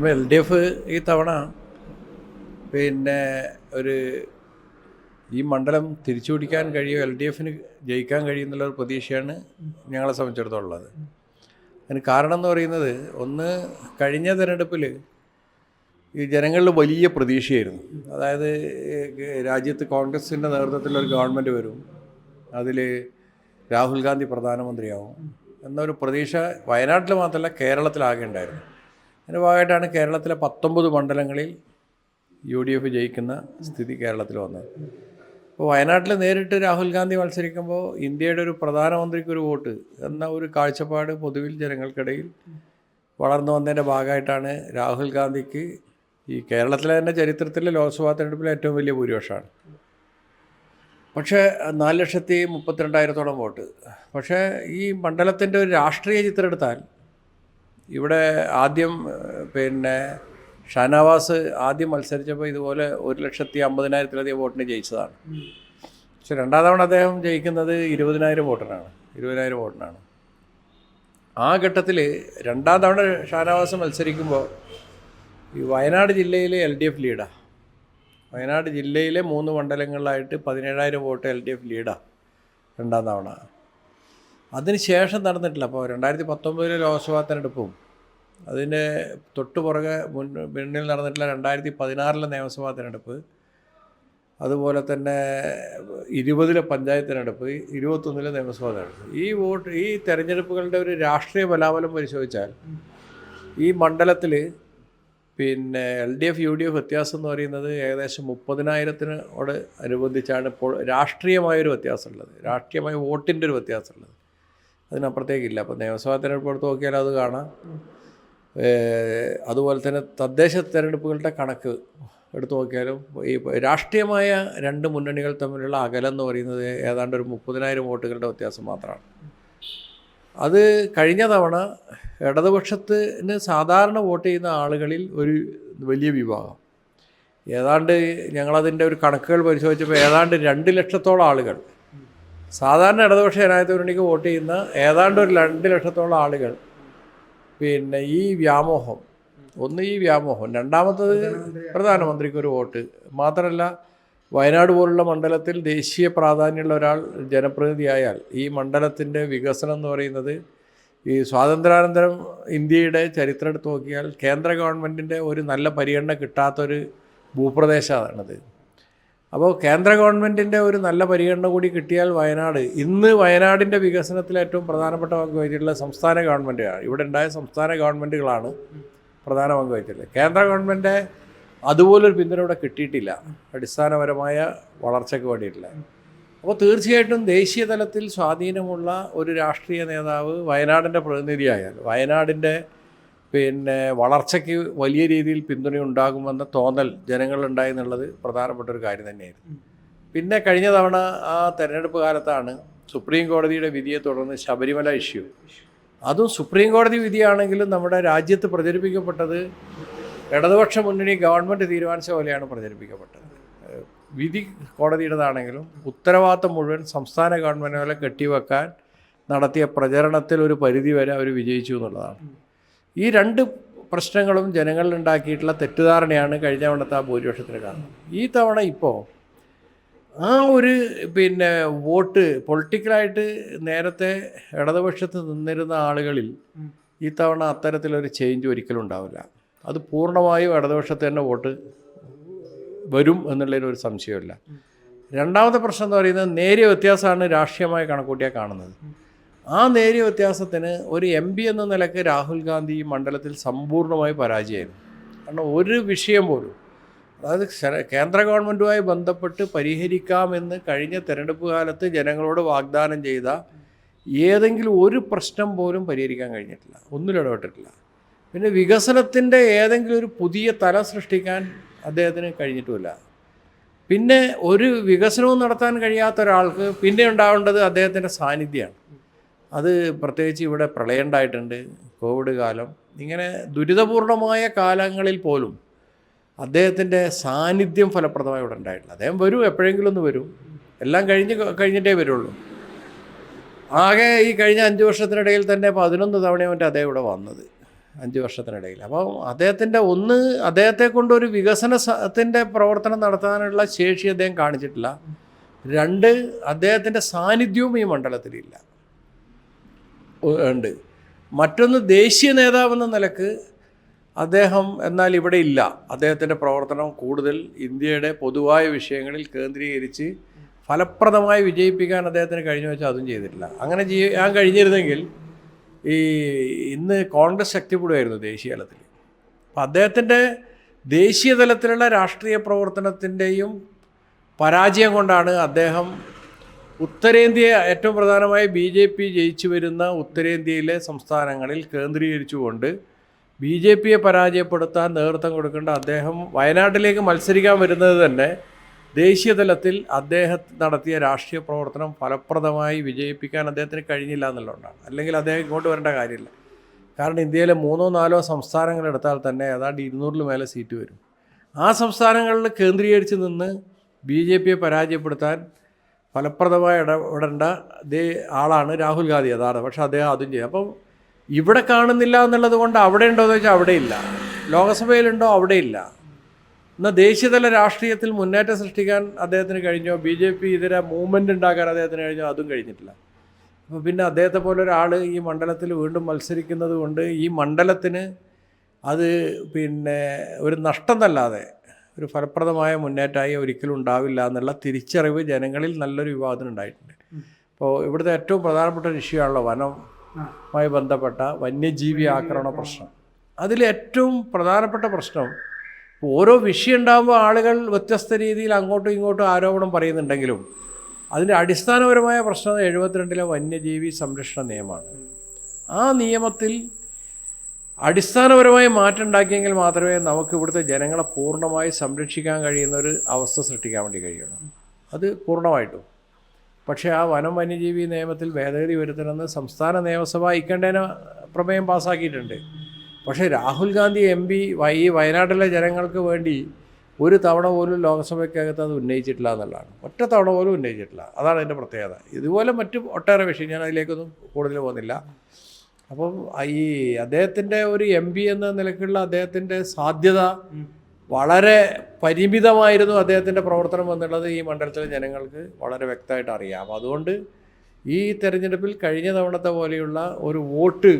ഇപ്പം L D F ഈ തവണ പിന്നെ ഒരു ഈ മണ്ഡലം തിരിച്ചു പിടിക്കാൻ കഴിയും എൽ ഡി എഫിന് ജയിക്കാൻ കഴിയുന്നുള്ള ഒരു പ്രതീക്ഷയാണ് ഞങ്ങളെ സംബന്ധിച്ചിടത്തോളം ഉള്ളത്. അതിന് കാരണം എന്ന് പറയുന്നത് ഒന്ന് കഴിഞ്ഞ തിരഞ്ഞെടുപ്പിൽ ഈ ജനങ്ങളിൽ വലിയ പ്രതീക്ഷയായിരുന്നു. അതായത് രാജ്യത്ത് കോൺഗ്രസിന്റെ നേതൃത്വത്തിലൊരു ഗവൺമെന്റ് വരും. അതിൽ രാഹുൽ ഗാന്ധി പ്രധാനമന്ത്രിയാവും. എന്നൊരു പ്രതീക്ഷ വയനാട്ടിൽ മാത്രമല്ല കേരളത്തിലാകെ ഉണ്ടായിരുന്നു. അതിന്റെ ഭാഗമായിട്ടാണ് കേരളത്തിലെ പത്തൊമ്പത് മണ്ഡലങ്ങളിൽ യു ഡി എഫ് ജയിക്കുന്ന സ്ഥിതി കേരളത്തിൽ വന്നത്. അപ്പോൾ വയനാട്ടിൽ നേരിട്ട് രാഹുൽ ഗാന്ധി മത്സരിക്കുമ്പോൾ ഇന്ത്യയുടെ ഒരു പ്രധാനമന്ത്രിക്ക് ഒരു വോട്ട് എന്ന ഒരു കാഴ്ചപ്പാട് പൊതുവിൽ ജനങ്ങൾക്കിടയിൽ വളർന്നു വന്നതിന്റെ ഭാഗമായിട്ടാണ് രാഹുൽ ഗാന്ധിക്ക് ഈ കേരളത്തിലെ തന്നെ ചരിത്രത്തിലെ ലോക്സഭാ തെരഞ്ഞെടുപ്പിലെ ഏറ്റവും വലിയ ഭൂരിപക്ഷമാണ്. പക്ഷേ നാല് ലക്ഷത്തി മുപ്പത്തിരണ്ടായിരത്തോളം വോട്ട്. പക്ഷേ ഈ മണ്ഡലത്തിന്റെ ഒരു രാഷ്ട്രീയ ചിത്രം എടുത്താൽ ഇവിടെ ആദ്യം പിന്നെ ഷാനവാസ് ആദ്യം മത്സരിച്ചപ്പോൾ ഇതുപോലെ ഒരു ലക്ഷത്തി അമ്പതിനായിരത്തിലധികം വോട്ടിന് ജയിച്ചതാണ്. പക്ഷെ രണ്ടാം തവണ അദ്ദേഹം ജയിക്കുന്നത് ഇരുപതിനായിരം വോട്ടിനാണ് ഇരുപതിനായിരം വോട്ടിനാണ് ആ ഘട്ടത്തിൽ രണ്ടാം തവണ ഷാനവാസ് മത്സരിക്കുമ്പോൾ ഈ വയനാട് ജില്ലയിലെ എൽ ഡി എഫ് ലീഡാണ് വയനാട് ജില്ലയിലെ മൂന്ന് മണ്ഡലങ്ങളിലായിട്ട് പതിനേഴായിരം വോട്ട് എൽ ഡി എഫ് ലീഡാണ് രണ്ടാം തവണ. അതിന് ശേഷം നടന്നിട്ടില്ല. അപ്പോൾ രണ്ടായിരത്തി പത്തൊമ്പതിലെ ലോക്സഭാ തെരഞ്ഞെടുപ്പും അതിന്റെ തൊട്ട് പുറകെ മുൻ മുന്നിൽ നടന്നിട്ടുള്ള രണ്ടായിരത്തി പതിനാറിലെ നിയമസഭാ തെരഞ്ഞെടുപ്പ് അതുപോലെ തന്നെ ഇരുപതിലെ പഞ്ചായത്ത് തെരഞ്ഞെടുപ്പ് ഇരുപത്തൊന്നിലെ നിയമസഭാ തെരഞ്ഞെടുപ്പ്. ഈ വോട്ട് ഈ തെരഞ്ഞെടുപ്പുകളുടെ ഒരു രാഷ്ട്രീയ ബലാബലം പരിശോധിച്ചാൽ ഈ മണ്ഡലത്തിൽ പിന്നെ L D F U D F വ്യത്യാസം എന്ന് പറയുന്നത് ഏകദേശം മുപ്പതിനായിരത്തിനോട് അനുബന്ധിച്ചാണ് ഇപ്പോൾ രാഷ്ട്രീയമായൊരു വ്യത്യാസമുള്ളത്. രാഷ്ട്രീയമായ വോട്ടിന്റെ ഒരു വ്യത്യാസമുള്ളത്. അതിനപ്പുറത്തേക്കില്ല. അപ്പോൾ നിയമസഭാ തെരഞ്ഞെടുപ്പ് എടുത്ത് നോക്കിയാൽ അത് കാണാം. അതുപോലെ തന്നെ തദ്ദേശ തെരഞ്ഞെടുപ്പുകളുടെ കണക്ക് എടുത്തു നോക്കിയാലും ഈ രാഷ്ട്രീയമായ രണ്ട് മുന്നണികൾ തമ്മിലുള്ള അകലം എന്ന് പറയുന്നത് ഏതാണ്ട് ഒരു മുപ്പതിനായിരം വോട്ടുകളുടെ വ്യത്യാസം മാത്രമാണ്. അത് കഴിഞ്ഞ തവണ ഇടതുപക്ഷത്തിന് സാധാരണ വോട്ട് ചെയ്യുന്ന ആളുകളിൽ ഒരു വലിയ വിഭാഗം. ഏതാണ്ട് ഞങ്ങളതിന്റെ ഒരു കണക്കുകൾ പരിശോധിച്ചപ്പോൾ ഏതാണ്ട് രണ്ട് ലക്ഷത്തോളം ആളുകൾ സാധാരണ ഇടതുപക്ഷ ജനാധിപത്യ മുന്നണിക്ക് വോട്ട് ചെയ്യുന്ന ഏതാണ്ട് ഒരു രണ്ട് ലക്ഷത്തോളം ആളുകൾ. പിന്നെ ഈ വ്യാമോഹം ഒന്ന് ഈ വ്യാമോഹം രണ്ടാമത്തത് പ്രധാനമന്ത്രിക്ക് ഒരു വോട്ട്. മാത്രമല്ല വയനാട് പോലുള്ള മണ്ഡലത്തിൽ ദേശീയ പ്രാധാന്യമുള്ള ഒരാൾ ജനപ്രതിനിധിയായാൽ ഈ മണ്ഡലത്തിന്റെ വികസനം എന്ന് പറയുന്നത് ഈ സ്വാതന്ത്ര്യാനന്തരം ഇന്ത്യയുടെ ചരിത്രം എടുത്ത് നോക്കിയാൽ കേന്ദ്ര ഗവൺമെന്റിന്റെ ഒരു നല്ല പരിഗണന കിട്ടാത്തൊരു ഭൂപ്രദേശമാണത് അപ്പോൾ കേന്ദ്ര ഗവൺമെന്റിന്റെ ഒരു നല്ല പരിഗണന കൂടി കിട്ടിയാൽ വയനാട് ഇന്ന് വയനാടിന്റെ വികസനത്തിൽ ഏറ്റവും പ്രധാനപ്പെട്ട പങ്ക് വഹിച്ചിട്ടുള്ള സംസ്ഥാന ഗവൺമെന്റാണ് ഇവിടെ ഉണ്ടായ സംസ്ഥാന ഗവൺമെന്റുകളാണ് പ്രധാന പങ്ക് വഹിച്ചിട്ടുള്ളത്. കേന്ദ്ര ഗവൺമെന്റ് അതുപോലൊരു പിന്തുണ ഇവിടെ കിട്ടിയിട്ടില്ല. അടിസ്ഥാനപരമായ വളർച്ചയ്ക്ക് വേണ്ടിയിട്ടില്ല അപ്പോൾ തീർച്ചയായിട്ടും ദേശീയ തലത്തിൽ സ്വാധീനമുള്ള ഒരു രാഷ്ട്രീയ നേതാവ് വയനാടിന്റെ പ്രതിനിധിയായാൽ വയനാടിന്റെ പിന്നെ വളർച്ചയ്ക്ക് വലിയ രീതിയിൽ പിന്തുണയുണ്ടാകുമെന്ന തോന്നൽ ജനങ്ങളുണ്ടായി എന്നുള്ളത് പ്രധാനപ്പെട്ട ഒരു കാര്യം തന്നെയായിരുന്നു. പിന്നെ കഴിഞ്ഞ തവണ ആ തെരഞ്ഞെടുപ്പ് കാലത്താണ് സുപ്രീം കോടതിയുടെ വിധിയെ തുടർന്ന് ശബരിമല ഇഷ്യൂ. അതും സുപ്രീം കോടതി വിധിയാണെങ്കിലും നമ്മുടെ രാജ്യത്ത് പ്രചരിപ്പിക്കപ്പെട്ടത് ഇടതുപക്ഷ മുന്നണി ഗവൺമെന്റ് തീരുമാനിച്ച പോലെയാണ് പ്രചരിപ്പിക്കപ്പെട്ടത്. വിധി കോടതിയുടേതാണെങ്കിലും ഉത്തരവാദിത്തം മുഴുവൻ സംസ്ഥാന ഗവൺമെന്റുകളെ കെട്ടിവെക്കാൻ നടത്തിയ പ്രചരണത്തിൽ ഒരു പരിധി വരെ അവർ വിജയിച്ചു എന്നുള്ളതാണ്. ഈ രണ്ട് പ്രശ്നങ്ങളും ജനങ്ങളിൽ ഉണ്ടാക്കിയിട്ടുള്ള തെറ്റിദ്ധാരണയാണ് കഴിഞ്ഞ തവണത്തെ ആ ഭൂരിപക്ഷത്തിന് കാരണം ഈ തവണ ഇപ്പോൾ ആ ഒരു പിന്നെ വോട്ട് പൊളിറ്റിക്കലായിട്ട് നേരത്തെ ഇടതുപക്ഷത്ത് നിന്നിരുന്ന ആളുകളിൽ ഈ തവണ അത്തരത്തിലൊരു ചേഞ്ച് ഒരിക്കലും ഉണ്ടാവില്ല. അത് പൂർണമായും ഇടതുപക്ഷത്ത് തന്നെ വോട്ട് വരും എന്നുള്ളതിന് ഒരു സംശയമില്ല രണ്ടാമത്തെ പ്രശ്നം എന്ന് പറയുന്നത് നേരിയ വ്യത്യാസമാണ് രാഷ്ട്രീയമായി കണക്കൂട്ടിയാൽ കാണുന്നത്. ആ നേരിയ വ്യത്യാസത്തിന് ഒരു എം പി എന്ന നിലയ്ക്ക് രാഹുൽ ഗാന്ധി ഈ മണ്ഡലത്തിൽ സമ്പൂർണമായി പരാജയമായിരുന്നു കാരണം ഒരു വിഷയം പോലും അതായത് കേന്ദ്ര ഗവൺമെന്റുമായി ബന്ധപ്പെട്ട് പരിഹരിക്കാമെന്ന് കഴിഞ്ഞ തെരഞ്ഞെടുപ്പ് കാലത്ത് ജനങ്ങളോട് വാഗ്ദാനം ചെയ്ത ഏതെങ്കിലും ഒരു പ്രശ്നം പോലും പരിഹരിക്കാൻ കഴിഞ്ഞിട്ടില്ല. ഒന്നിലും ഇടപെട്ടിട്ടില്ല. പിന്നെ വികസനത്തിന്റെ ഏതെങ്കിലും ഒരു പുതിയ തല സൃഷ്ടിക്കാൻ അദ്ദേഹത്തിന് കഴിഞ്ഞിട്ടുമില്ല. പിന്നെ ഒരു വികസനവും നടത്താൻ കഴിയാത്ത ഒരാൾക്ക് പിന്നെ ഉണ്ടാവേണ്ടത് അദ്ദേഹത്തിന്റെ സാന്നിധ്യമാണ്. അത് പ്രത്യേകിച്ച് ഇവിടെ പ്രളയം ഉണ്ടായിട്ടുണ്ട് കോവിഡ് കാലം. ഇങ്ങനെ ദുരിതപൂർണമായ കാലങ്ങളിൽ പോലും അദ്ദേഹത്തിന്റെ സാന്നിധ്യം ഫലപ്രദമായി ഇവിടെ ഉണ്ടായിട്ടില്ല. അദ്ദേഹം വരും എപ്പോഴെങ്കിലും ഒന്ന് വരും. എല്ലാം കഴിഞ്ഞ് കഴിഞ്ഞിട്ടേ വരുള്ളൂ. ആകെ ഈ കഴിഞ്ഞ അഞ്ച് വർഷത്തിനിടയിൽ തന്നെ പതിനൊന്ന് തവണ മറ്റേ അദ്ദേഹം ഇവിടെ വന്നത്. അഞ്ച് വർഷത്തിനിടയിൽ. അപ്പോൾ അദ്ദേഹത്തിന്റെ ഒന്ന് അദ്ദേഹത്തെ കൊണ്ട് ഒരു വികസനത്തിന്റെ പ്രവർത്തനം നടത്താനുള്ള ശേഷി അദ്ദേഹം കാണിച്ചിട്ടില്ല. രണ്ട് അദ്ദേഹത്തിന്റെ സാന്നിധ്യവും ഈ മണ്ഡലത്തിലില്ല. ഉണ്ട്. മറ്റൊന്ന് ദേശീയ നേതാവെന്ന നിലയ്ക്ക് അദ്ദേഹം എന്നാൽ ഇവിടെ ഇല്ല. അദ്ദേഹത്തിന്റെ പ്രവർത്തനം കൂടുതൽ ഇന്ത്യയുടെ പൊതുവായ വിഷയങ്ങളിൽ കേന്ദ്രീകരിച്ച് ഫലപ്രദമായി വിജയിപ്പിക്കാൻ അദ്ദേഹത്തിന് കഴിഞ്ഞു വെച്ചാൽ അതും ചെയ്തിട്ടില്ല. അങ്ങനെ ചെയ്യാൻ കഴിഞ്ഞിരുന്നെങ്കിൽ ഈ ഇന്ന് കോൺഗ്രസ് ശക്തിപ്പെടുമായിരുന്നു ദേശീയ തലത്തിൽ. അപ്പം അദ്ദേഹത്തിന്റെ ദേശീയ തലത്തിലുള്ള രാഷ്ട്രീയ പ്രവർത്തനത്തിന്റെയും പരാജയം കൊണ്ടാണ് അദ്ദേഹം ഉത്തരേന്ത്യ ഏറ്റവും പ്രധാനമായി ബി ജെ പി ജയിച്ചു വരുന്ന ഉത്തരേന്ത്യയിലെ സംസ്ഥാനങ്ങളിൽ കേന്ദ്രീകരിച്ചുകൊണ്ട് ബി ജെ പിയെ പരാജയപ്പെടുത്താൻ നേതൃത്വം കൊടുക്കേണ്ട അദ്ദേഹം വയനാട്ടിലേക്ക് മത്സരിക്കാൻ വരുന്നത് തന്നെ ദേശീയ തലത്തിൽ അദ്ദേഹം നടത്തിയ രാഷ്ട്രീയ പ്രവർത്തനം ഫലപ്രദമായി വിജയിപ്പിക്കാൻ അദ്ദേഹത്തിന് കഴിഞ്ഞില്ല എന്നുള്ളതുകൊണ്ടാണ്. അല്ലെങ്കിൽ അദ്ദേഹം ഇങ്ങോട്ട് വരേണ്ട കാര്യമില്ല. കാരണം ഇന്ത്യയിലെ മൂന്നോ നാലോ സംസ്ഥാനങ്ങൾ എടുത്താൽ തന്നെ ഏതാണ്ട് ഇരുന്നൂറിൽ മേലെ സീറ്റ് വരും. ആ സംസ്ഥാനങ്ങളിൽ കേന്ദ്രീകരിച്ച് നിന്ന് ബി ജെ പിയെ പരാജയപ്പെടുത്താൻ ഫലപ്രദമായി ഇടപെടേണ്ട ദേ ആളാണ് രാഹുൽ ഗാന്ധി അതാണ് പക്ഷേ അദ്ദേഹം അതും ചെയ്യും. അപ്പം ഇവിടെ കാണുന്നില്ല എന്നുള്ളത് കൊണ്ട് അവിടെ ഉണ്ടോ എന്ന് വെച്ചാൽ അവിടെ ഇല്ല. ലോകസഭയിലുണ്ടോ? അവിടെ ഇല്ല. എന്നാൽ ദേശീയതല രാഷ്ട്രീയത്തിൽ മുന്നേറ്റം സൃഷ്ടിക്കാൻ അദ്ദേഹത്തിന് കഴിഞ്ഞോ? ബി ജെ പി ഇതര മൂവ്മെന്റ് ഉണ്ടാക്കാൻ അദ്ദേഹത്തിന് കഴിഞ്ഞോ? അതും കഴിഞ്ഞിട്ടില്ല. അപ്പോൾ പിന്നെ അദ്ദേഹത്തെ പോലെ ഒരാൾ ഈ മണ്ഡലത്തിൽ വീണ്ടും മത്സരിക്കുന്നത് കൊണ്ട് ഈ മണ്ഡലത്തിന് അത് പിന്നെ ഒരു നഷ്ടം എന്നല്ലാതെ ഒരു ഫലപ്രദമായ മുന്നേറ്റമായി ഒരിക്കലും ഉണ്ടാവില്ല എന്നുള്ള തിരിച്ചറിവ് ജനങ്ങളിൽ നല്ലൊരു വിവാദത്തിനുണ്ടായിട്ടുണ്ട് അപ്പോൾ ഇവിടുത്തെ ഏറ്റവും പ്രധാനപ്പെട്ട ഒരു ഇഷ്യൂ ആണല്ലോ വനവുമായി ബന്ധപ്പെട്ട വന്യജീവി ആക്രമണ പ്രശ്നം. അതിൽ ഏറ്റവും പ്രധാനപ്പെട്ട പ്രശ്നം ഓരോ വിഷയം ഉണ്ടാകുമ്പോൾ ആളുകൾ വ്യത്യസ്ത രീതിയിൽ അങ്ങോട്ടും ഇങ്ങോട്ടും ആരോപണം പറയുന്നുണ്ടെങ്കിലും അതിന്റെ അടിസ്ഥാനപരമായ പ്രശ്നം എഴുപത്തിരണ്ടിലെ വന്യജീവി സംരക്ഷണ നിയമമാണ്. ആ നിയമത്തിൽ അടിസ്ഥാനപരമായി മാറ്റം ഉണ്ടാക്കിയെങ്കിൽ മാത്രമേ നമുക്ക് ഇവിടുത്തെ ജനങ്ങളെ പൂർണമായി സംരക്ഷിക്കാൻ കഴിയുന്ന ഒരു അവസ്ഥ സൃഷ്ടിക്കാൻ വേണ്ടി കഴിയുള്ളൂ. അത് പൂർണമായിട്ടും. പക്ഷേ ആ വനം വന്യജീവി നിയമത്തിൽ ഭേദഗതി വരുത്തണമെന്ന് സംസ്ഥാന നിയമസഭ ഇക്കണ്ടേന പ്രമേയം പാസ്സാക്കിയിട്ടുണ്ട്. പക്ഷേ രാഹുൽ ഗാന്ധി എം പി ഈ വയനാട്ടിലെ ജനങ്ങൾക്ക് വേണ്ടി ഒരു തവണ പോലും ലോക്സഭയ്ക്കകത്ത് അത് ഉന്നയിച്ചിട്ടില്ല എന്നുള്ളതാണ്. ഒറ്റ തവണ പോലും ഉന്നയിച്ചിട്ടില്ല. അതാണ് അതിന്റെ പ്രത്യേകത. ഇതുപോലെ മറ്റു ഒട്ടേറെ വിഷയം ഞാൻ അതിലേക്കൊന്നും കൂടുതൽ പോകുന്നില്ല. അപ്പം ഈ അദ്ദേഹത്തിന്റെ ഒരു എം പി എന്ന നിലക്കുള്ള അദ്ദേഹത്തിന്റെ സാധ്യത വളരെ പരിമിതമായിരുന്നു അദ്ദേഹത്തിന്റെ പ്രവർത്തനം എന്നുള്ളത് ഈ മണ്ഡലത്തിലെ ജനങ്ങൾക്ക് വളരെ വ്യക്തമായിട്ട് അറിയാം. അപ്പം അതുകൊണ്ട് ഈ തെരഞ്ഞെടുപ്പിൽ കഴിഞ്ഞ തവണത്തെ പോലെയുള്ള ഒരു വോട്ട്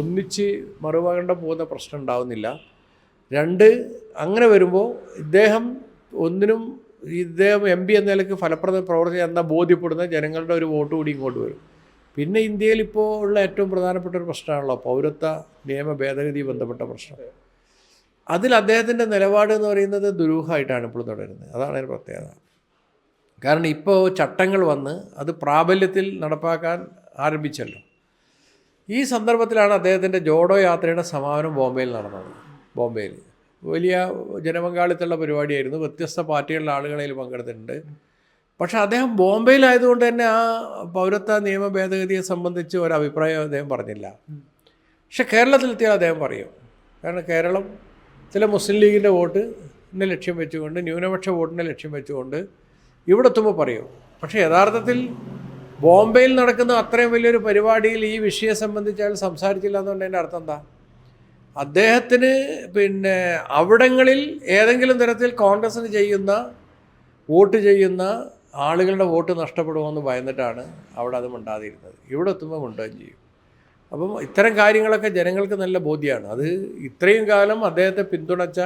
ഒന്നിച്ച് മറുപകണ്ട പോകുന്ന പ്രശ്നം ഉണ്ടാവുന്നില്ല. രണ്ട് അങ്ങനെ വരുമ്പോൾ ഇദ്ദേഹം ഒന്നിനും ഇദ്ദേഹം എം പി എന്ന നിലയ്ക്ക് ഫലപ്രദം പ്രവർത്തി എന്ന ബോധ്യപ്പെടുന്ന ജനങ്ങളുടെ ഒരു വോട്ട് കൂടി ഇങ്ങോട്ട് വരും. പിന്നെ ഇന്ത്യയിൽ ഇപ്പോൾ ഉള്ള ഏറ്റവും പ്രധാനപ്പെട്ട ഒരു പ്രശ്നമാണല്ലോ പൗരത്വ നിയമ ഭേദഗതി ബന്ധപ്പെട്ട പ്രശ്നം. അതിൽ അദ്ദേഹത്തിന്റെ നിലപാട് എന്ന് പറയുന്നത് ദുരൂഹമായിട്ടാണ് ഇപ്പോൾ തുടരുന്നത്. അതാണ് അതിന്റെ പ്രത്യേകത. കാരണം ഇപ്പോൾ ചട്ടങ്ങൾ വന്ന് അത് പ്രാബല്യത്തിൽ നടപ്പാക്കാൻ ആരംഭിച്ചല്ലോ. ഈ സന്ദർഭത്തിലാണ് അദ്ദേഹത്തിന്റെ ജോഡോ യാത്രയുടെ സമാപനം ബോംബെയിൽ നടന്നത്. ബോംബെയിൽ വലിയ ജനപങ്കാളിത്തമുള്ള പരിപാടിയായിരുന്നു. വ്യത്യസ്ത പാർട്ടികളിലെ ആളുകളിൽ പങ്കെടുത്തിട്ടുണ്ട്. പക്ഷേ അദ്ദേഹം ബോംബെയിലായതുകൊണ്ട് തന്നെ ആ പൗരത്വ നിയമ ഭേദഗതിയെ സംബന്ധിച്ച് ഒരു അഭിപ്രായം അദ്ദേഹം പറഞ്ഞില്ല. പക്ഷെ കേരളത്തിലെത്തിയാൽ അദ്ദേഹം പറയും. കാരണം കേരളം ചില മുസ്ലിം ലീഗിന്റെ വോട്ട് എന്ന ലക്ഷ്യം വെച്ചുകൊണ്ട് ന്യൂനപക്ഷ വോട്ടിനെ ലക്ഷ്യം വെച്ചുകൊണ്ട് ഇവിടെ എത്തുമ്പോൾ പറയും. പക്ഷേ യഥാർത്ഥത്തിൽ ബോംബെയിൽ നടക്കുന്ന അത്രയും വലിയൊരു പരിപാടിയിൽ ഈ വിഷയം സംബന്ധിച്ച് അയാൾ സംസാരിച്ചില്ല എന്നുള്ളതിന്റെ അർത്ഥം എന്താ? അദ്ദേഹത്തിന് പിന്നെ അവിടങ്ങളിൽ ഏതെങ്കിലും തരത്തിൽ കോൺഗ്രസ്സിന് ചെയ്യുന്ന വോട്ട് ചെയ്യുന്ന ആളുകളുടെ വോട്ട് നഷ്ടപ്പെടുമെന്ന് ഭയന്നിട്ടാണ് അവിടെ അത് മിണ്ടാതിരുന്നത് ഇവിടെ എത്തുമ്പോൾ മിണ്ടുകയും ചെയ്യും. അപ്പം ഇത്തരം കാര്യങ്ങളൊക്കെ ജനങ്ങൾക്ക് നല്ല ബോധ്യമാണ്. അത് ഇത്രയും കാലം അദ്ദേഹത്തെ പിന്തുണച്ച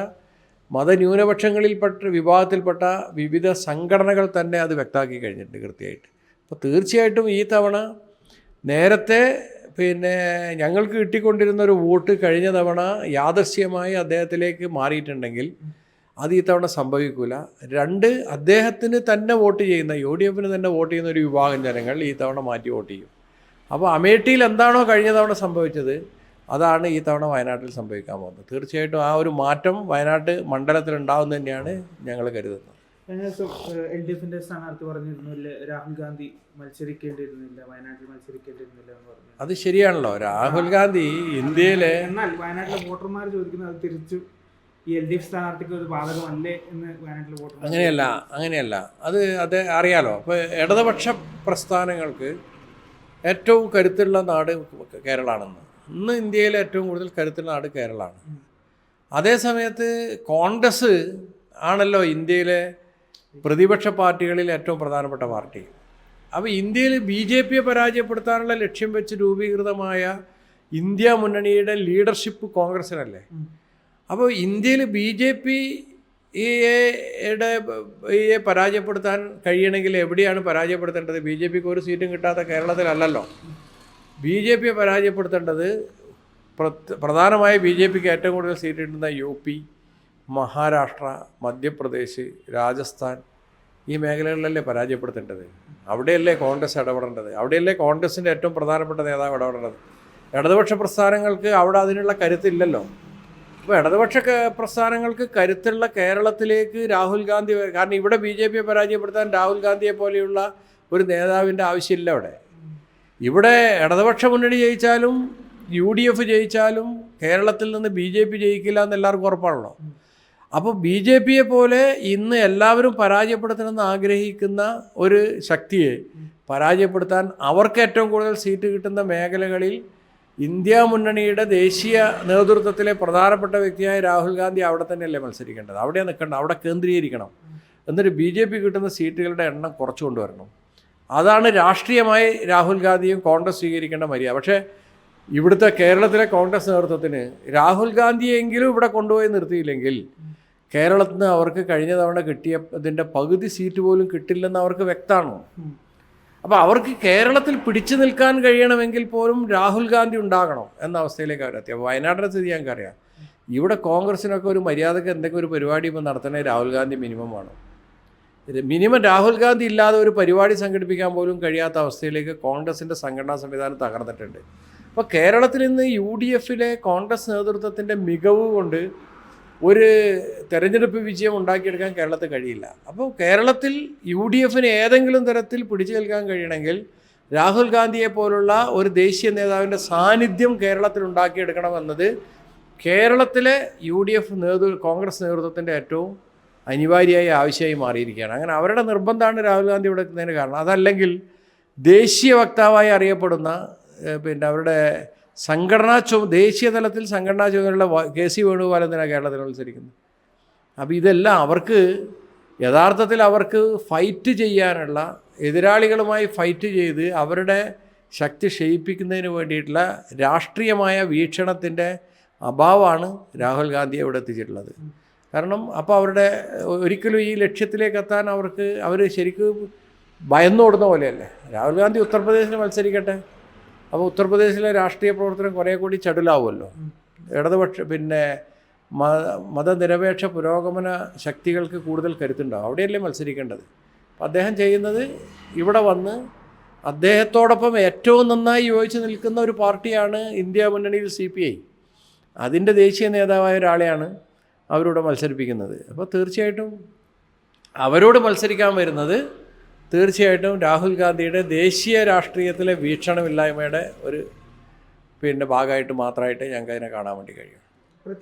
മതന്യൂനപക്ഷങ്ങളിൽപ്പെട്ട വിഭാഗത്തിൽപ്പെട്ട വിവിധ സംഘടനകൾ തന്നെ അത് വ്യക്തമാക്കി കഴിഞ്ഞിട്ടുണ്ട് കൃത്യമായിട്ട്. അപ്പോൾ തീർച്ചയായിട്ടും ഈ തവണ നേരത്തെ പിന്നെ ഞങ്ങൾക്ക് കിട്ടിക്കൊണ്ടിരുന്ന ഒരു വോട്ട് കഴിഞ്ഞ തവണ യാദർശ്യമായി അദ്ദേഹത്തിലേക്ക് മാറിയിട്ടുണ്ടെങ്കിൽ അത് ഈ തവണ സംഭവിക്കില്ല രണ്ട് അദ്ദേഹത്തിന് തന്നെ വോട്ട് ചെയ്യുന്ന യു ഡി എഫിന് തന്നെ വോട്ട് ചെയ്യുന്ന ഒരു വിഭാഗം ജനങ്ങൾ ഈ തവണ മാറ്റി വോട്ട് ചെയ്യും. അപ്പോൾ അമേഠിയിൽ എന്താണോ കഴിഞ്ഞ തവണ സംഭവിച്ചത് അതാണ് ഈ തവണ വയനാട്ടിൽ സംഭവിക്കാൻ പോകുന്നത്. തീർച്ചയായിട്ടും ആ ഒരു മാറ്റം വയനാട്ട് മണ്ഡലത്തിൽ ഉണ്ടാവും തന്നെയാണ് ഞങ്ങൾ കരുതുന്നത്. എൽ ഡി എഫിന്റെ സ്ഥാനാർത്ഥി പറഞ്ഞിരുന്നില്ല രാഹുൽ ഗാന്ധി മത്സരിക്കേണ്ടിയിരുന്നില്ല വയനാട്ടിൽ മത്സരിക്കേണ്ടിയിരുന്നില്ല എന്ന് പറഞ്ഞു. അത് ശരിയാണല്ലോ. രാഹുൽ ഗാന്ധി ഇന്ത്യയിലെ എന്നാൽ വയനാട്ടിലെ വോട്ടർമാർ ചോദിക്കുന്നത് അത് തിരിച്ചു ഈ എൽ ഡി എഫ് സ്ഥാനാർത്ഥിക്ക് ഒരു ബാധകമല്ലേ എന്ന് വയനാട്ടിലെ വോട്ടർമാർ അങ്ങനെയല്ല അങ്ങനെയല്ല. അത് അത് അറിയാലോ. അപ്പോൾ ഇടതുപക്ഷ പ്രസ്ഥാനങ്ങൾക്ക് ഏറ്റവും കരുത്തുള്ള നാട് കേരളമാണെന്ന് ഇന്ന് ഇന്ത്യയിലെ ഏറ്റവും കൂടുതൽ കരുത്തുള്ള നാട് കേരളമാണ് അതേ സമയത്ത് കോൺഗ്രസ് ആണല്ലോ ഇന്ത്യയിലെ പ്രതിപക്ഷ പാർട്ടികളിൽ ഏറ്റവും പ്രധാനപ്പെട്ട പാർട്ടി. അപ്പോൾ ഇന്ത്യയിൽ ബി ജെ പിയെ പരാജയപ്പെടുത്താനുള്ള ലക്ഷ്യം വെച്ച് രൂപീകൃതമായ ഇന്ത്യ മുന്നണിയുടെ ലീഡർഷിപ്പ് കോൺഗ്രസിനല്ലേ? അപ്പോൾ ഇന്ത്യയിൽ ബി ജെ പി യുടെ പരാജയപ്പെടുത്താൻ കഴിയണമെങ്കിൽ എവിടെയാണ് പരാജയപ്പെടുത്തേണ്ടത്? ബി ജെ പിക്ക് ഒരു സീറ്റും കിട്ടാത്ത കേരളത്തിലല്ലല്ലോ. ബി ജെ പിയെ പരാജയപ്പെടുത്തേണ്ടത് പ്രധാനമായി ബി ജെ പിക്ക് ഏറ്റവും കൂടുതൽ സീറ്റ് കിട്ടുന്ന യു പി മഹാരാഷ്ട്ര മധ്യപ്രദേശ് രാജസ്ഥാൻ ഈ മേഖലകളിലല്ലേ പരാജയപ്പെടുത്തേണ്ടത്? അവിടെയല്ലേ കോൺഗ്രസ് ഇടപെടേണ്ടത്? അവിടെയല്ലേ കോൺഗ്രസിന്റെ ഏറ്റവും പ്രധാനപ്പെട്ട നേതാവ് ഇടപെടേണ്ടത്? ഇടതുപക്ഷ പ്രസ്ഥാനങ്ങൾക്ക് അവിടെ അതിനുള്ള കരുത്തില്ലല്ലോ. അപ്പോൾ ഇടതുപക്ഷ പ്രസ്ഥാനങ്ങൾക്ക് കരുത്തുള്ള കേരളത്തിലേക്ക് രാഹുൽ ഗാന്ധി കാരണം ഇവിടെ ബി ജെ പിയെ പരാജയപ്പെടുത്താൻ രാഹുൽ ഗാന്ധിയെ പോലെയുള്ള ഒരു നേതാവിന്റെ ആവശ്യമില്ല അവിടെ. ഇവിടെ ഇടതുപക്ഷ മുന്നണി ജയിച്ചാലും യു ഡി എഫ് ജയിച്ചാലും കേരളത്തിൽ നിന്ന് ബി ജെ പി ജയിക്കില്ല എന്ന് എല്ലാവർക്കും ഉറപ്പാണല്ലോ. അപ്പോൾ ബി ജെ പിയെ പോലെ ഇന്ന് എല്ലാവരും പരാജയപ്പെടുത്തണമെന്ന് ആഗ്രഹിക്കുന്ന ഒരു ശക്തിയെ പരാജയപ്പെടുത്താൻ അവർക്ക് ഏറ്റവും കൂടുതൽ സീറ്റ് കിട്ടുന്ന മേഖലകളിൽ ഇന്ത്യ മുന്നണിയുടെ ദേശീയ നേതൃത്വത്തിലെ പ്രധാനപ്പെട്ട വ്യക്തിയായ രാഹുൽ ഗാന്ധി അവിടെ തന്നെയല്ലേ മത്സരിക്കേണ്ടത്? അവിടെ നിൽക്കേണ്ടത് അവിടെ കേന്ദ്രീകരിക്കണം. എന്നിട്ട് ബി ജെ പി കിട്ടുന്ന സീറ്റുകളുടെ എണ്ണം കുറച്ചു കൊണ്ടുവരണം. അതാണ് രാഷ്ട്രീയമായി രാഹുൽ ഗാന്ധിയും കോൺഗ്രസ് സ്വീകരിക്കേണ്ട മര്യാദ. പക്ഷേ ഇവിടുത്തെ കേരളത്തിലെ കോൺഗ്രസ് നേതൃത്വത്തിന് രാഹുൽ ഗാന്ധിയെങ്കിലും ഇവിടെ കൊണ്ടുപോയി നിർത്തിയില്ലെങ്കിൽ കേരളത്തിൽ നിന്ന് അവർക്ക് കഴിഞ്ഞ തവണ കിട്ടിയ ഇതിന്റെ പകുതി സീറ്റ് പോലും കിട്ടില്ലെന്ന് അവർക്ക് വ്യക്തമാണ്? അപ്പോൾ അവർക്ക് കേരളത്തിൽ പിടിച്ചു നിൽക്കാൻ കഴിയണമെങ്കിൽ പോലും രാഹുൽ ഗാന്ധി ഉണ്ടാകണം എന്ന അവസ്ഥയിലേക്ക് അവരെത്തി. അപ്പോൾ വയനാടിന്റെ സ്ഥിതി ഞങ്ങൾക്കറിയാം ഇവിടെ കോൺഗ്രസിനൊക്കെ ഒരു മര്യാദയ്ക്ക് എന്തെങ്കിലും ഒരു പരിപാടി ഇപ്പോൾ നടത്തണേ രാഹുൽ ഗാന്ധി മിനിമം വേണം മിനിമം രാഹുൽ ഗാന്ധി ഇല്ലാതെ ഒരു പരിപാടി സംഘടിപ്പിക്കാൻ പോലും കഴിയാത്ത അവസ്ഥയിലേക്ക് കോൺഗ്രസിന്റെ സംഘടനാ സംവിധാനം തകർന്നിട്ടുണ്ട്. അപ്പോൾ കേരളത്തിൽ ഇന്ന് യു ഡി എഫിലെ കോൺഗ്രസ് നേതൃത്വത്തിന്റെ മികവ് കൊണ്ട് ഒരു തെരഞ്ഞെടുപ്പ് വിജയം ഉണ്ടാക്കിയെടുക്കാൻ കേരളത്തിൽ കഴിയില്ല. അപ്പോൾ കേരളത്തിൽ യു ഡി എഫിന് ഏതെങ്കിലും തരത്തിൽ പിടിച്ചു നിൽക്കാൻ കഴിയണമെങ്കിൽ രാഹുൽ ഗാന്ധിയെ പോലുള്ള ഒരു ദേശീയ നേതാവിന്റെ സാന്നിധ്യം കേരളത്തിൽ ഉണ്ടാക്കിയെടുക്കണമെന്നത് കേരളത്തിലെ യു ഡി എഫ് നേതൃ കോൺഗ്രസ് നേതൃത്വത്തിന്റെ ഏറ്റവും അനിവാര്യമായ ആവശ്യമായി മാറിയിരിക്കുകയാണ്. അങ്ങനെ അവരുടെ നിർബന്ധമാണ് രാഹുൽ ഗാന്ധി ഇവിടെ എത്തുന്നതിന് കാരണം. അതല്ലെങ്കിൽ ദേശീയ വക്താവായി അറിയപ്പെടുന്ന പിന്നെ അവരുടെ സംഘടനാ ചു ദേശീയ തലത്തിൽ സംഘടനാ ചുമതലയുള്ള കെ സി വേണുഗോപാൽ എന്തിനാണ് കേരളത്തിൽ മത്സരിക്കുന്നത്? അപ്പോൾ ഇതെല്ലാം അവർക്ക് യഥാർത്ഥത്തിൽ അവർക്ക് ഫൈറ്റ് ചെയ്യാനുള്ള എതിരാളികളുമായി ഫൈറ്റ് ചെയ്ത് അവരുടെ ശക്തി ക്ഷയിപ്പിക്കുന്നതിന് വേണ്ടിയിട്ടുള്ള രാഷ്ട്രീയമായ വീക്ഷണത്തിന്റെ അഭാവമാണ് രാഹുൽ ഗാന്ധി അവിടെ എത്തിച്ചിട്ടുള്ളത്. കാരണം അപ്പോൾ അവരുടെ ഒരിക്കലും ഈ ലക്ഷ്യത്തിലേക്ക് എത്താൻ അവർക്ക് അവർ ശരിക്കും ഭയന്നോടുന്ന പോലെയല്ലേ? രാഹുൽ ഗാന്ധി ഉത്തർപ്രദേശിൽ മത്സരിക്കട്ടെ. അപ്പോൾ ഉത്തർപ്രദേശിലെ രാഷ്ട്രീയ പ്രവർത്തനം കുറേ കൂടി ചടുലാവുമല്ലോ. ഇടതുപക്ഷ പിന്നെ മതനിരപേക്ഷ പുരോഗമന ശക്തികൾക്ക് കൂടുതൽ കരുത്തുണ്ടാവും. അവിടെയല്ലേ മത്സരിക്കേണ്ടത്? അപ്പം അദ്ദേഹം ചെയ്യുന്നത് ഇവിടെ വന്ന് അദ്ദേഹത്തോടൊപ്പം ഏറ്റവും നന്നായി യോജിച്ച് നിൽക്കുന്ന ഒരു പാർട്ടിയാണ് ഇന്ത്യ മുന്നണിയിൽ സി പി ഐ. അതിന്റെ ദേശീയ നേതാവായ ഒരാളെയാണ് അവരോട് മത്സരിപ്പിക്കുന്നത്. അപ്പോൾ തീർച്ചയായിട്ടും അവരോട് മത്സരിക്കാൻ വരുന്നത് തീർച്ചയായിട്ടും രാഹുൽ ഗാന്ധിയുടെ ദേശീയ രാഷ്ട്രീയത്തിലെ വീക്ഷണമില്ലായ്മയുടെ ഒരു പിന്നെ ഭാഗമായിട്ട് മാത്രമായിട്ട് ഞങ്ങൾക്ക് അതിനെ കാണാൻ വേണ്ടി കഴിയും.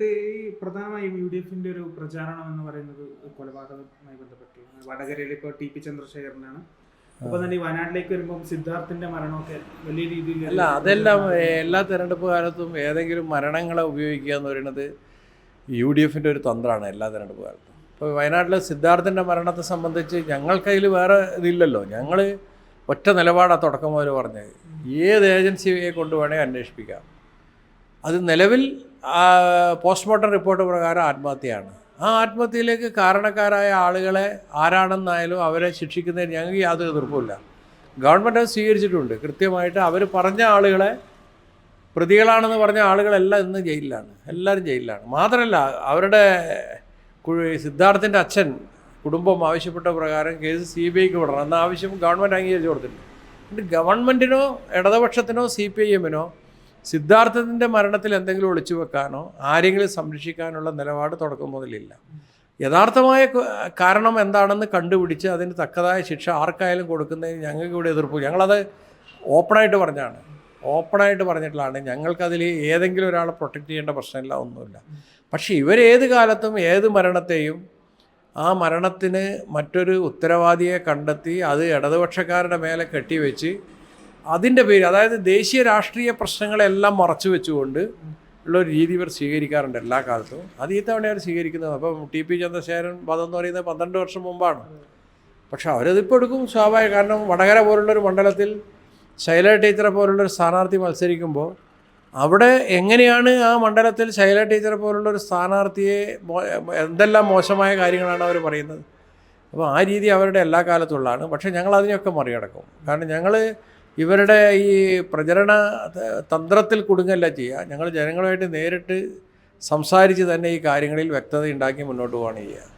ഈ പ്രധാനമായും യു ഡി എഫിന്റെ ഒരു പ്രചാരണം എന്ന് പറയുന്നത് കൊലപാതകവുമായി ബന്ധപ്പെട്ട് വടകരയിൽ ഇപ്പോൾ ടി പി ചന്ദ്രശേഖരനാണ്. അപ്പൊ തന്നെ ഈ വയനാട്ടിലേക്ക് വരുമ്പോൾ സിദ്ധാർത്ഥിന്റെ മരണമൊക്കെ വലിയ രീതിയിൽ അല്ല അതെല്ലാം എല്ലാ തെരഞ്ഞെടുപ്പ് കാലത്തും ഏതെങ്കിലും മരണങ്ങളെ ഉപയോഗിക്കുക എന്ന് പറയുന്നത് യു ഡി എഫിന്റെ ഒരു തന്ത്രമാണ് എല്ലാ തെരഞ്ഞെടുപ്പ് കാലത്തും. ഇപ്പോൾ വയനാട്ടിലെ സിദ്ധാർത്ഥന്റെ മരണത്തെ സംബന്ധിച്ച് ഞങ്ങൾക്കതിൽ വേറെ ഇതില്ലല്ലോ. ഞങ്ങൾ ഒറ്റ നിലപാടാണ് തുടക്കം മുതൽ പറഞ്ഞത്. ഏത് ഏജൻസിയെ കൊണ്ട് വേണമെങ്കിൽ അന്വേഷിപ്പിക്കാം. അത് നിലവിൽ പോസ്റ്റ്മോർട്ടം റിപ്പോർട്ട് പ്രകാരം ആത്മഹത്യയാണ്. ആ ആത്മഹത്യയിലേക്ക് കാരണക്കാരായ ആളുകളെ ആരാണെന്നായാലും അവരെ ശിക്ഷിക്കുന്നതിന് ഞങ്ങൾക്ക് യാതൊരു എതിർപ്പുമില്ല ഗവൺമെന്റ് അത് സ്വീകരിച്ചിട്ടുണ്ട്. കൃത്യമായിട്ട് അവർ പറഞ്ഞ ആളുകളെ പ്രതികളാണെന്ന് പറഞ്ഞ ആളുകളെല്ലാം ഇന്ന് ജയിലിലാണ്. എല്ലാവരും ജയിലിലാണ്. മാത്രമല്ല അവരുടെ സിദ്ധാർത്ഥിന്റെ അച്ഛൻ കുടുംബം ആവശ്യപ്പെട്ട പ്രകാരം കേസ് സി ബി ഐക്ക് വിടണം. എന്ന ആവശ്യം ഗവൺമെന്റ് അംഗീകരിച്ചു കൊടുത്തിട്ടുണ്ട് ഗവൺമെന്റിനോ ഇടതുപക്ഷത്തിനോ സി പി ഐ എമ്മിനോ സിദ്ധാർത്ഥത്തിന്റെ മരണത്തിൽ എന്തെങ്കിലും ഒളിച്ചു വെക്കാനോ ആരെങ്കിലും സംരക്ഷിക്കാനുള്ള നിലപാട് തുടക്കം മുതലില്ല. യഥാർത്ഥമായ കാരണം എന്താണെന്ന് കണ്ടുപിടിച്ച് അതിന് തക്കതായ ശിക്ഷ ആർക്കായാലും കൊടുക്കുന്നതിന് ഞങ്ങൾക്ക് ഇവിടെ എതിർപ്പ്. ഞങ്ങളത് ഓപ്പണായിട്ട് പറഞ്ഞാണ്. ഓപ്പണായിട്ട് പറഞ്ഞിട്ടുള്ളതാണ് ഞങ്ങൾക്കതിൽ ഏതെങ്കിലും ഒരാളെ പ്രൊട്ടക്റ്റ് ചെയ്യേണ്ട പ്രശ്നമില്ല ഒന്നുമില്ല. പക്ഷേ ഇവരേത് കാലത്തും ഏത് മരണത്തെയും ആ മരണത്തിന് മറ്റൊരു ഉത്തരവാദിയെ കണ്ടെത്തി അത് ഇടതുപക്ഷക്കാരുടെ മേലെ കെട്ടിവെച്ച് അതിന്റെ പേര് അതായത് ദേശീയ രാഷ്ട്രീയ പ്രശ്നങ്ങളെല്ലാം മറച്ചു വെച്ചുകൊണ്ട് ഉള്ള ഒരു രീതി ഇവർ സ്വീകരിക്കാറുണ്ട് എല്ലാ കാലത്തും. അത് ഈ തവണ അവർ സ്വീകരിക്കുന്നത്. അപ്പം ടി പി ചന്ദ്രശേഖരൻ വധം എന്ന് പറയുന്നത് പന്ത്രണ്ട് വർഷം മുമ്പാണ്. പക്ഷേ അവരതിപ്പോൾ എടുക്കും സ്വാഭാവിക. കാരണം വടകര പോലുള്ളൊരു മണ്ഡലത്തിൽ ശൈല ടീച്ചറെ പോലുള്ളൊരു സ്ഥാനാർത്ഥി മത്സരിക്കുമ്പോൾ അവിടെ എങ്ങനെയാണ് ആ മണ്ഡലത്തിൽ ശൈല ടീച്ചറെ പോലുള്ള ഒരു സ്ഥാനാർത്ഥിയെ എന്തെല്ലാം മോശമായ കാര്യങ്ങളാണ് അവർ പറയുന്നത്? അപ്പോൾ ആ രീതി അവരുടെ എല്ലാ കാലത്തുള്ളതാണ്. പക്ഷേ ഞങ്ങൾ അതിനെയൊക്കെ മറികടക്കും. കാരണം ഞങ്ങൾ ഇവരുടെ ഈ പ്രചരണ തന്ത്രത്തിൽ കുടുങ്ങല്ല ചെയ്യുക. ഞങ്ങൾ ജനങ്ങളുമായിട്ട് നേരിട്ട് സംസാരിച്ച് തന്നെ ഈ കാര്യങ്ങളിൽ വ്യക്തത ഉണ്ടാക്കി മുന്നോട്ട് പോവുകയാണ് ചെയ്യുക.